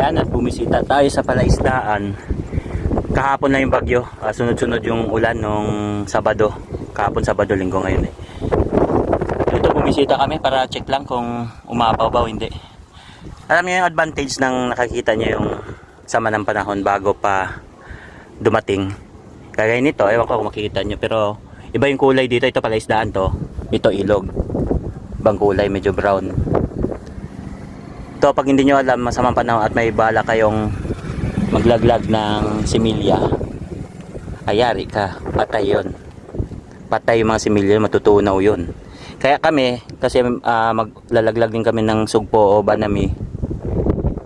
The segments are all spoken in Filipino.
Ayan, at bumisita tayo sa palaisdaan. Kahapon na yung bagyo. Ah, sunod-sunod yung ulan nung Sabado. Kahapon Sabado, linggo ngayon eh. Ito, bumisita kami para check lang kung umapaw ba o hindi. Alam niyo yung advantage ng nakakita niyo yung sama ng panahon bago pa dumating. Kagaya nito, ewan ko kung makikita niyo pero iba yung kulay dito. Ito palaisdaan to. Ito ilog. Ibang kulay, medyo brown. Ito, pag hindi nyo alam, masamang panahon at may bala kayong maglaglag ng similya, ayari ka, patay yon Patay yung mga similya, matutunaw yun. Kaya kami, kasi ah, maglalaglag din kami ng sugpo o banami,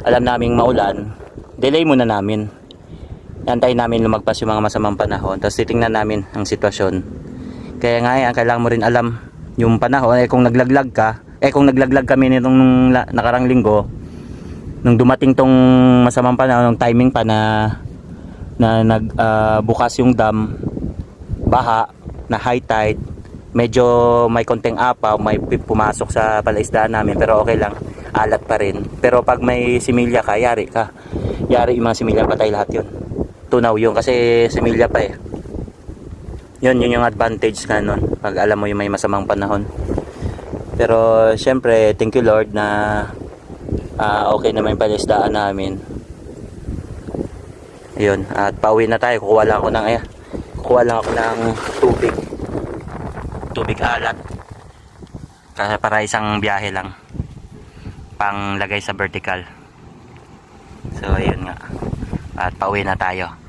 alam naming maulan, delay muna namin. Antayin namin lumagpas yung mga masamang panahon, tapos titingnan namin ang sitwasyon. Kaya nga yan, kailangan mo rin alam yung panahon, eh kung naglaglag ka, eh kung naglaglag kami nitong nakarang linggo, nung dumating tong masamang panahon, nung timing pa na na nagbukas yung dam, baha, na high tide, medyo may konting apaw, may pumasok sa palaisdaan namin, pero okay lang, alat pa rin. Pero pag may similya ka, yari ka. Yari yung mga similya, patay lahat yun. Tunaw yun, kasi similya pa eh. Yun, yun yung advantage ka nun, pag alam mo yung may masamang panahon. Pero syempre, thank you Lord na ah, okay naman yung palisdaan namin. Ayun, at pauwi na tayo. Kukuha lang ako ng eh, kukuha lang ako ng tubig. Tubig alat. Kasi para isang biyahe lang. Pang lagay sa vertical. So ayun nga. At pauwi na tayo.